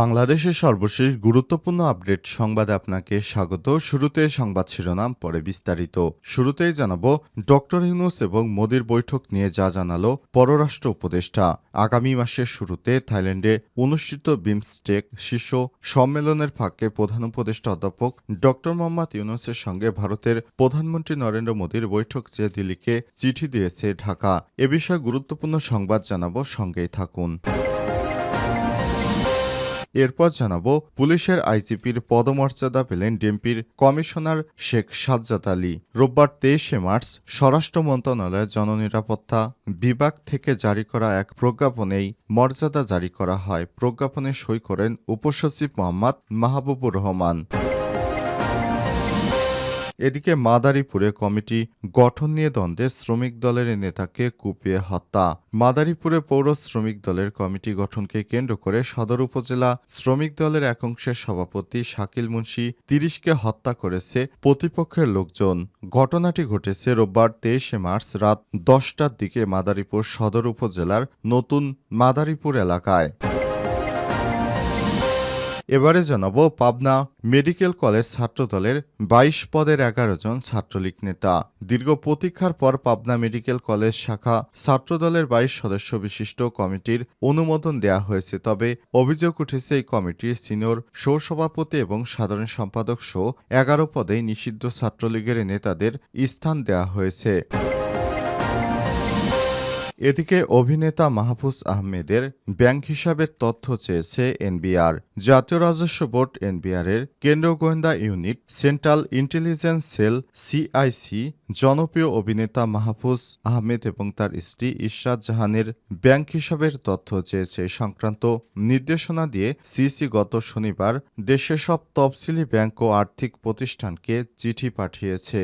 বাংলাদেশের সর্বশেষ গুরুত্বপূর্ণ আপডেট সংবাদে আপনাকে স্বাগত। শুরুতে সংবাদ শিরোনাম, পরে বিস্তারিত। শুরুতেই জানাব, ডক্টর ইউনুস এবং মোদির বৈঠক নিয়ে যা জানালো পররাষ্ট্র উপদেষ্টা। আগামী মাসের শুরুতে থাইল্যান্ডে অনুষ্ঠিত বিমস্টেক শীর্ষ সম্মেলনের ফাঁকে প্রধান উপদেষ্টা অধ্যাপক ডক্টর মোহাম্মদ ইউনুসের সঙ্গে ভারতের প্রধানমন্ত্রী নরেন্দ্র মোদীর বৈঠক চেয়ে দিল্লিকে চিঠি দিয়েছে ঢাকা। এ বিষয়ে গুরুত্বপূর্ণ সংবাদ জানাব, সঙ্গেই থাকুন। এরপর জানাব পুলিশের আইজিপির পদমর্যাদা পেলেন ডিএমপির কমিশনার শেখ সাজ্জাদ আলী। রোববার তেইশে মার্চ স্বরাষ্ট্র মন্ত্রণালয়ের জননিরাপত্তা বিভাগ থেকে জারি করা এক প্রজ্ঞাপনেই মর্যাদা জারি করা হয়। প্রজ্ঞাপনে সই করেন উপসচিব মোহাম্মদ মাহবুবুর রহমান। এদিকে মাদারীপুরে কমিটি গঠন নিয়ে দ্বন্দ্বে শ্রমিক দলের নেতাকে কুপিয়ে হত্যা। মাদারীপুরে পৌর শ্রমিক দলের কমিটি গঠনকে কেন্দ্র করে সদর উপজেলা শ্রমিক দলের একাংশের সভাপতি শাকিল মুন্সি তিরিশকে হত্যা করেছে প্রতিপক্ষের লোকজন। ঘটনাটি ঘটেছে রোববার তেইশে মার্চ রাত দশটার দিকে মাদারীপুর সদর উপজেলার নতুন মাদারীপুর এলাকায়। এবারে জানাব পাবনা মেডিকেল কলেজ ছাত্রদলের বাইশ পদের এগারো জন ছাত্রলীগ নেতা। দীর্ঘ প্রতীক্ষার পর পাবনা মেডিকেল কলেজ শাখা ছাত্রদলের বাইশ সদস্য বিশিষ্ট কমিটির অনুমোদন দেয়া হয়েছে। তবে অভিযোগ উঠেছে এই কমিটির সিনিয়র সহসভাপতি এবং সাধারণ সম্পাদক সহ এগারো পদেই নিষিদ্ধ ছাত্রলীগের নেতাদের স্থান দেওয়া হয়েছে। এদিকে অভিনেতা মাহফুজ আহমেদের ব্যাংক হিসাবের তথ্য চেয়েছে এনবিআর। জাতীয় রাজস্ব বোর্ড এনবিআর এর কেন্দ্রীয় গোয়েন্দা unit central intelligence cell CIC জনপ্রিয় অভিনেতা মাহফুজ আহমেদ এবং তার স্ত্রী ইশরাত জাহানের ব্যাংক হিসাবের তথ্য চেয়েছে সংক্রান্ত নির্দেশনা দিয়ে সিসি গত শনিবার দেশের সব তফসিলি ব্যাংক ও আর্থিক প্রতিষ্ঠানকে চিঠি পাঠিয়েছে।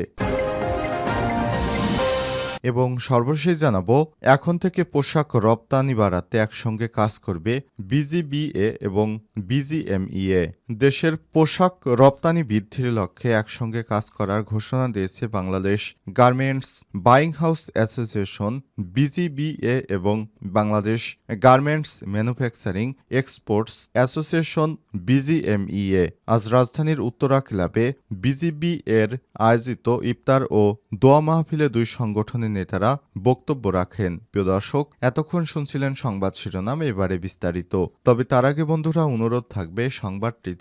এবং সর্বশেষ জানাব এখন থেকে পোশাক রপ্তানি বাড়াতে একসঙ্গে কাজ করবে বিজিবিএ এবং বিজিএমইএ। দেশের পোশাক রপ্তানি বৃদ্ধির লক্ষ্যে একসঙ্গে কাজ করার ঘোষণা দিয়েছে Bangladesh garments buying house association, BGBA এবং Bangladesh garments manufacturing exports association, BGMEA. আজ রাজধানীর উত্তরা ক্লাবে বিজিবি এর আয়োজিত ইফতার ও দোয়া মাহফিলে দুই সংগঠনের নেতারা বক্তব্য রাখেন। প্রিয় দর্শক, এতক্ষণ শুনছিলেন সংবাদ শিরোনাম, এবারে বিস্তারিত। তবে তার আগে বন্ধুরা, অনুরোধ থাকবে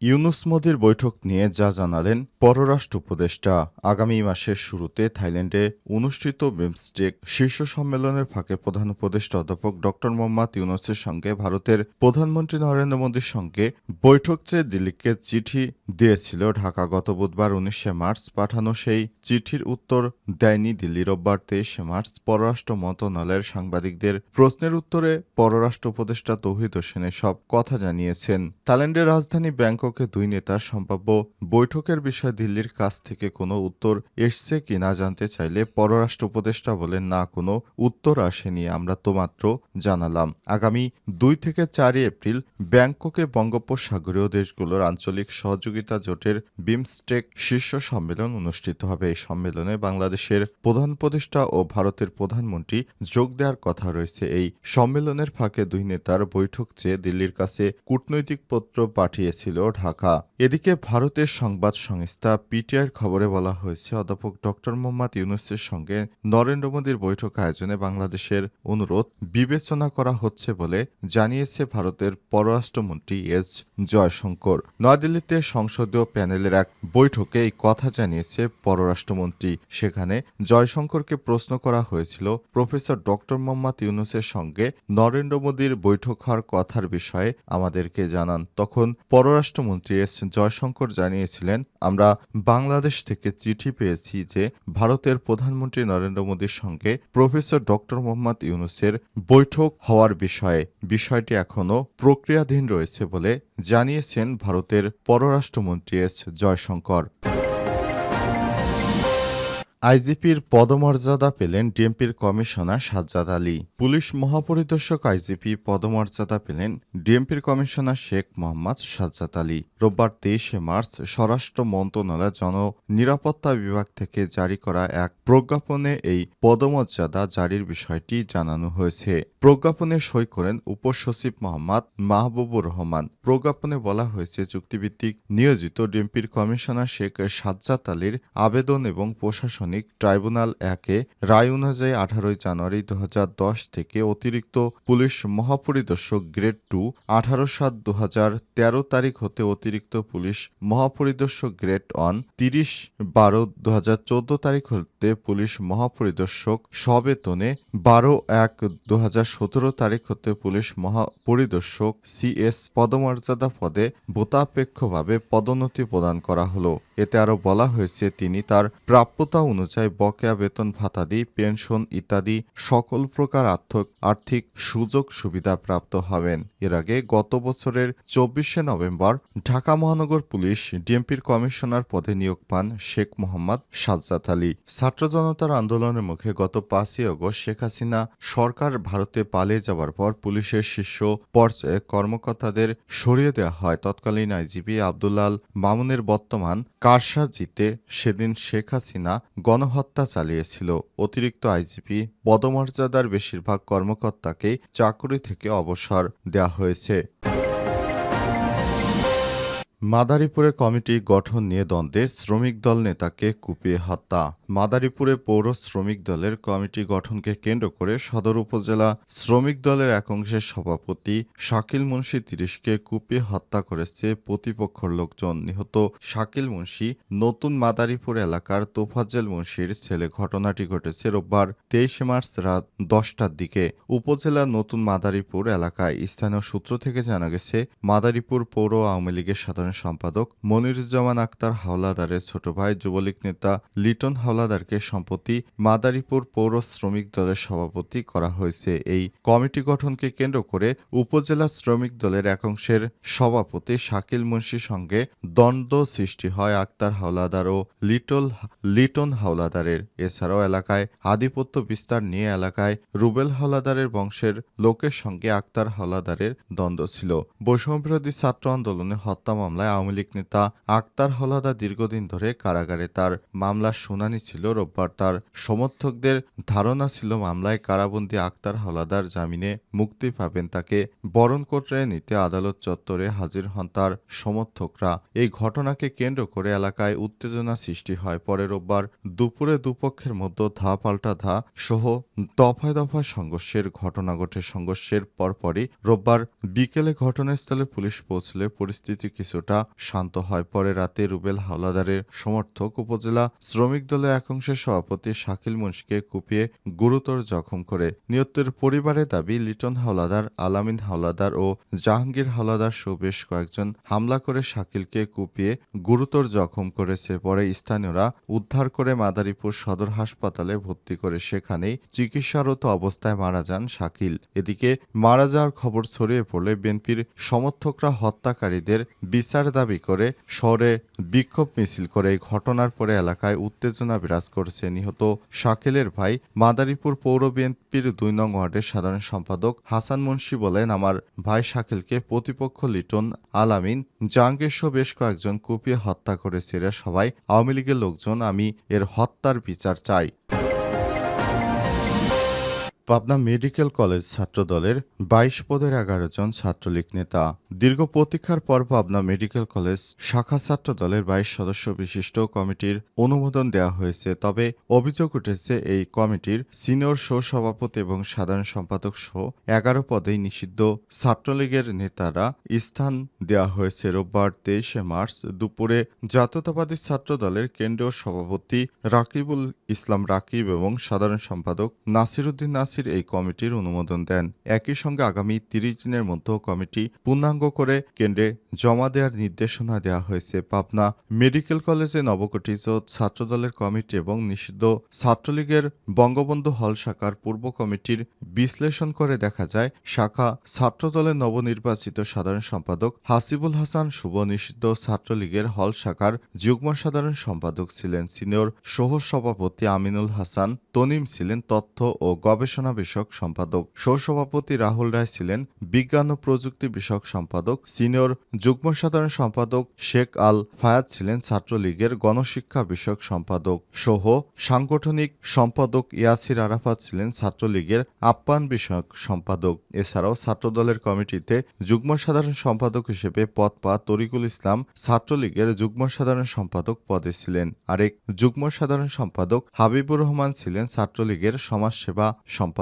ইউনুস মোদির বৈঠক নিয়ে যা জানালেন পররাষ্ট্র উপদেষ্টা। আগামী মাসের শুরুতে থাইল্যান্ডে অনুষ্ঠিত বিমস্টেক শীর্ষ সম্মেলনের ফাঁকে প্রধান উপদেষ্টা অধ্যাপক ড. মোহাম্মদ ইউনুসের সঙ্গে ভারতের প্রধানমন্ত্রী নরেন্দ্র মোদীর সঙ্গে বৈঠক চেয়ে দিল্লিকে চিঠি দিয়েছিল ঢাকা। গত বুধবার উনিশে মার্চ পাঠানো সেই চিঠির উত্তর দেয়নি দিল্লি রোববার তেইশে মার্চ পররাষ্ট্র মন্ত্রণালয়ের সাংবাদিকদের। প্রশ্নের উত্তরে পররাষ্ট্র উপদেষ্টা তৌহিদ হোসেনের সব কথা জানিয়েছেন। থাইল্যান্ডের রাজধানী ব্যাংককে দুই নেতার সম্ভাব্য বৈঠকের বিষয়ে দিল্লির কাছ থেকে কোনো উত্তর এসছে কিনা জানতে চাইলে পররাষ্ট্র উপদেষ্টা বলেন, না, কোনো উত্তর আসেনি। আমরা তো মাত্র জানালাম। আগামী দুই থেকে চারই এপ্রিল ব্যাংককে বঙ্গোপসাগরীয় দেশগুলোর আঞ্চলিক সহযোগিতা জোটের বিমস্টেক শীর্ষ সম্মেলন অনুষ্ঠিত হবে। এই সম্মেলনে বাংলাদেশের প্রধান উপদেষ্টা ও ভারতের প্রধানমন্ত্রী যোগ দেওয়ার কথা রয়েছে। এই সম্মেলনের ফাঁকে দুই নেতার বৈঠক চেয়ে দিল্লির কাছে কূটনৈতিক পত্র পাঠিয়েছিল ঢাকা। এদিকে ভারতের সংবাদ সংস্থা পিটিআইয়ের খবরে বলা হয়েছে, অধ্যাপক ডক্টর মোহাম্মদ ইউনুসের সঙ্গে নরেন্দ্র মোদীর বৈঠক আয়োজনে বাংলাদেশের অনুরোধ বিবেচনা করা হচ্ছে বলে জানিয়েছে ভারতের পররাষ্ট্রমন্ত্রী এস জয়শঙ্কর। নয়াদিল্লিতে সংসদীয় প্যানেলের এক বৈঠকে এই কথা জানিয়েছে পররাষ্ট্রমন্ত্রী। সেখানে জয়শঙ্করকে প্রশ্ন করা হয়েছিল, প্রফেসর ডক্টর মোহাম্মদ ইউনুসের সঙ্গে নরেন্দ্র মোদীর বৈঠক হওয়ার কথার বিষয়ে আমাদেরকে জানান। তখন পররাষ্ট্রমন্ত্রী এস জয়শঙ্কর জানিয়েছিলেন, আমরা বাংলাদেশ থেকে চিঠি পেয়েছি যে ভারতের প্রধানমন্ত্রী নরেন্দ্র মোদীর সঙ্গে প্রফেসর ডক্টর মোহাম্মদ ইউনুসের বৈঠক হওয়ার বিষয়ে। বিষয়টি এখনও প্রক্রিয়াধীন রয়েছে বলে জানিয়েছেন ভারতের পররাষ্ট্রমন্ত্রী এস জয়শঙ্কর। আইজিপির পদমর্যাদা পেলেন ডিএমপির কমিশনার সাজ্জাদ আলী। পুলিশ মহাপরিদর্শক আইজিপি পদমর্যাদা পেলেন ডিএমপির কমিশনার শেখ মোহাম্মদ সাজ্জাদ আলী। রোববার তেইশে মার্চ স্বরাষ্ট্র মন্ত্রণালয় জন নিরাপত্তা বিভাগ থেকে জারি করা এক প্রজ্ঞাপনে এই পদমর্যাদা জারির বিষয়টি জানানো হয়েছে। প্রজ্ঞাপনে সই করেন উপসচিব মোহাম্মদ মাহবুবুর রহমান। প্রজ্ঞাপনে বলা হয়েছে চুক্তিভিত্তিক নিয়োজিত ডিএমপির কমিশনার শেখ সাজ্জাদ আলীর আবেদন এবং প্রশাসনিক ট্রাইব্যুনাল একে রায় অনুযায়ী আঠারোই জানুয়ারি দু থেকে অতিরিক্ত পুলিশ মহাপরিদর্শক গ্রেড টু আঠারো সাত দু তেরো তারিখ হতে অতিরিক্ত পুলিশ মহাপরিদর্শক গ্রেড ওয়ান তিরিশ বারো দু চোদ্দ তারিখ হতে পুলিশ মহাপরিদর্শক সবেতনে বারো এক দু সতেরো তারিখ হতে পুলিশ মহাপরিদর্শক সিএস পদমর্যাদা পদে বোতাপেক্ষভাবে পদোন্নতি প্রদান করা হলো। এতে আরও বলা হয়েছে, তিনি তার প্রাপ্যতা অনুযায়ী বকেয়া বেতন ভাতাদি পেনশন ইত্যাদি সকল প্রকার আর্থ- আর্থিক সুযোগ সুবিধা প্রাপ্ত হবেন। এর আগে গত বছরের চব্বিশে নভেম্বর ঢাকা মহানগর পুলিশ ডিএমপির কমিশনার পদে নিয়োগ পান শেখ মোহাম্মদ সাজ্জাদ আলী। ছাত্র জনতার আন্দোলনের মুখে গত পাঁচই আগস্ট শেখ হাসিনা সরকার ভারতে পালিয়ে যাওয়ার পর পুলিশের শীর্ষ পর্যায়ে কর্মকর্তাদের সরিয়ে দেওয়া হয়। তৎকালীন আইজিপি আবদুল্লাল মামুনের বর্তমান কারসাজিতে সেদিন শেখ হাসিনা গণহত্যা চালিয়েছিল। অতিরিক্ত আইজিপি পদমর্যাদার বেশিরভাগ কর্মকর্তাকে চাকরি থেকে অবসর দেওয়া হয়েছে। মাদারীপুরে কমিটি গঠন নিয়ে দ্বন্দ্বে শ্রমিক দল নেতাকে কুপিয়ে হত্যা। মাদারীপুরে পৌর শ্রমিক দলের কমিটি গঠনকে কেন্দ্র করে সদর উপজেলা শ্রমিক দলের এক অংশের সভাপতি শাকিল মুন্সি তিরিশকে কুপিয়ে হত্যা করেছে প্রতিপক্ষর লোকজন। নিহত শাকিল মুন্সি নতুন মাদারীপুর এলাকার তোফাজ্জেল মুন্সির ছেলে। ঘটনাটি ঘটেছে রোববার তেইশে মার্চ রাত দশটার দিকে। উপজেলার নতুন মাদারীপুর এলাকায় স্থানীয় সূত্র থেকে জানা গেছে, মাদারীপুর পৌর আওয়ামী লীগের সাধারণ সম্পাদক মনিরুজ্জামান আক্তার হাওলাদারের ছোট ভাই যুবলীগ নেতা লিটন হাওলাদারকে সম্প্রতি মাদারীপুর পৌর শ্রমিক দলের সভাপতি করা হয়েছে। এই কমিটি গঠনকে কেন্দ্র করে উপজেলা শ্রমিক দলের একাংশের সভাপতি শাকিল মুন্সির সঙ্গে দ্বন্দ্ব সৃষ্টি হয় আক্তার হাওলাদার ও লিটল লিটন হাওলাদারের। এছাড়াও এলাকায় আধিপত্য বিস্তার নিয়ে এলাকায় রুবেল হাওলাদারের বংশের লোকের সঙ্গে আক্তার হাওলাদারের দ্বন্দ্ব ছিল। বৈষম্যবিরোধী ছাত্র আন্দোলনে হত্যা মামলায় আওয়ামী লীগ নেতা আক্তার হাওলাদার দীর্ঘদিন ধরে কারাগারে। তার মামলার শুনানি ছিল রোববার। তার সমর্থকদের ধারণা ছিল মামলায় কারাবন্দী আক্তার হাওলাদার জামিনে মুক্তি পাবেন তাকে বরণ করে নিতে আদালত চত্বরে হাজির হন তার সমর্থকরা। এই ঘটনাকে কেন্দ্র করে এলাকায় উত্তেজনা সৃষ্টি হয়। পরে রোববার দুপুরে দুপক্ষের মধ্যে ধা পাল্টা ধা সহ দফায় দফায় সংঘর্ষের ঘটনা ঘটে। সংঘর্ষের পরপরই রোববার বিকেলে ঘটনাস্থলে পুলিশ পৌঁছলে পরিস্থিতি কিছুটা শান্ত হয়। পরে রাতে রুবেল হাওলাদারের সমর্থক উপজেলা শ্রমিক দলের একাংশের সভাপতি শাকিল মুন্সিকে কুপিয়ে গুরুতর জখম করে। নিহতের পরিবারের দাবি, লিটন হাওলাদার, আলামিন হাওলাদার ও জাহাঙ্গীর হাওলাদার সহ বেশ কয়েকজন হামলা করে শাকিলকে কুপিয়ে গুরুতর জখম করেছে। পরে স্থানীয়রা উদ্ধার করে মাদারীপুর সদর হাসপাতালে ভর্তি করে। সেখানেই চিকিৎসারত অবস্থায় মারা যান শাকিল। এদিকে মারা যাওয়ার খবর ছড়িয়ে পড়লে বিএনপির সমর্থকরা হত্যাকারীদের বিচার দাবি করে শহরে বিক্ষোভ মিছিল করে এই ঘটনার পরে এলাকায় উত্তেজনা বিরাজ করছে। নিহত শাকিলের ভাই মাদারীপুর পৌর বিএনপির দুই নং ওয়ার্ডের সাধারণ সম্পাদক হাসান মুন্সি বলেন, আমার ভাই শাকিলকে প্রতিপক্ষ লিটন আলামিন জাহাঙ্গীর সহ বেশ কয়েকজন কুপিয়ে হত্যা করেছে। এরা সবাই আওয়ামী লীগের লোকজন। আমি এর হত্যার বিচার চাই। পাবনা মেডিকেল কলেজ ছাত্রদলের বাইশ পদের এগারো জন ছাত্রলীগ নেতা। দীর্ঘ প্রতীক্ষার পর পাবনা মেডিকেল কলেজ শাখা ছাত্র দলের বাইশ সদস্য বিশিষ্ট কমিটির অনুমোদন দেওয়া হয়েছে। তবে অভিযোগ উঠেছে, এই কমিটির সিনিয়র সহ সভাপতি এবং সাধারণ সম্পাদক সহ এগারো পদেই নিষিদ্ধ ছাত্রলীগের নেতারা স্থান দেওয়া হয়েছে। রোববার তেইশে মার্চ দুপুরে জাতীয়তাবাদী ছাত্র দলের কেন্দ্রীয় সভাপতি রাকিবুল ইসলাম রাকিব এবং সাধারণ সম্পাদক নাসিরুদ্দিন নাসির ওসির এই কমিটির অনুমোদন দেন। একই সঙ্গে আগামী তিরিশ দিনের মধ্যে কমিটি পূর্ণাঙ্গ করে কেন্দ্রে জমা দেওয়ার নির্দেশনা দেওয়া হয়েছে। পাবনা মেডিকেল কলেজে নবগঠিত ছাত্রদলের কমিটি এবং নিষিদ্ধ ছাত্রলীগের বঙ্গবন্ধু হল শাখার পূর্ব কমিটির বিশ্লেষণ করে দেখা যায়, শাখা ছাত্রদলের নবনির্বাচিত সাধারণ সম্পাদক হাসিবুল হাসান শুভ নিষিদ্ধ ছাত্রলীগের হল শাখার যুগ্ম সাধারণ সম্পাদক ছিলেন। সিনিয়র সহ সভাপতি আমিনুল হাসান তনিম ছিলেন তথ্য ও গবেষণা বিষয়ক সম্পাদক সহসভাপতি রাহুল রায় ছিলেন বিজ্ঞান ও প্রযুক্তি বিষয়ক সম্পাদক, সিনিয়র যুগ্ম সাধারণ সম্পাদক শেখ আল ফায়াদ ছিলেন ছাত্রলীগের গণশিক্ষা বিষয়ক সম্পাদক সহ সাংগঠনিক সম্পাদক ইয়াসির আরাফাত ছিলেন ছাত্রলীগের আপ্যায়ন বিষয়ক সম্পাদক। এছাড়াও ছাত্রদলের কমিটিতে যুগ্ম সাধারণ সম্পাদক হিসেবে পদ পা তরিকুল ইসলাম ছাত্রলীগের যুগ্ম সাধারণ সম্পাদক পদে ছিলেন। আরেক যুগ্ম সাধারণ সম্পাদক হাবিবুর রহমান ছিলেন ছাত্রলীগের সমাজসেবা সম্পাদক।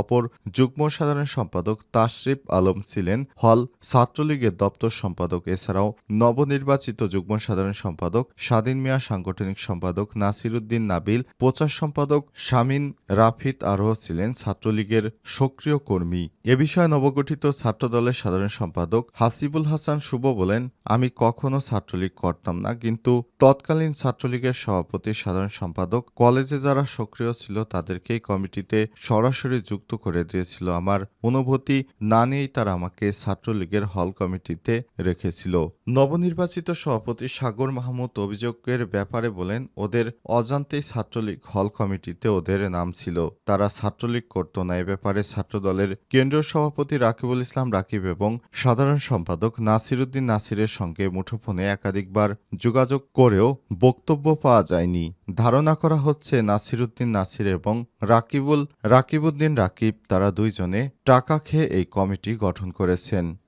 অপর যুগ্ম সাধারণ সম্পাদক তাশরিফ আলম ছিলেন হল ছাত্রলীগের দপ্তর সম্পাদক। এছাড়াও নবনির্বাচিত যুগ্ম সাধারণ সম্পাদক, স্বাধীন মিয়া সাংগঠনিক সম্পাদক নাসিরুদ্দিন নাবিল, প্রচার সম্পাদক শামিন রাফিদ আরোহ ছিলেন ছাত্রলীগের সক্রিয় কর্মী। এ বিষয়ে নবগঠিত ছাত্রদলের সাধারণ সম্পাদক হাসিবুল হাসান শুভ বলেন, আমি কখনো ছাত্রলীগ করতাম না, কিন্তু তৎকালীন ছাত্রলীগের সভাপতি সাধারণ সম্পাদক কলেজে যারা সক্রিয় ছিল তাদেরকে এই কমিটিতে সরাসরি যুক্ত করে দিয়েছিল। আমার অনুভূতি না নিয়েই তারা আমাকে ছাত্রলীগের হল কমিটিতে রেখেছিল। নবনির্বাচিত সভাপতি সাগর মাহমুদ অভিযোগের ব্যাপারে বলেন, ওদের অজান্তেই ছাত্রলীগ হল কমিটিতে ওদের নাম ছিল। তারা ছাত্রলীগ করত না। এ ব্যাপারে ছাত্রদলের কেন্দ্রীয় সভাপতি রাকিবুল ইসলাম রাকিব এবং সাধারণ সম্পাদক নাসিরুদ্দিন নাসিরের সঙ্গে মুঠোফোনে একাধিকবার যোগাযোগ করেও বক্তব্য পাওয়া যায়নি। ধারণা করা হচ্ছে নাসিরুদ্দিন নাসির এবং রাকিবুল রাকিবউদ্দিন রাকিব তারা দুইজনে টাকা খেয়ে এই কমিটি গঠন করেছেন।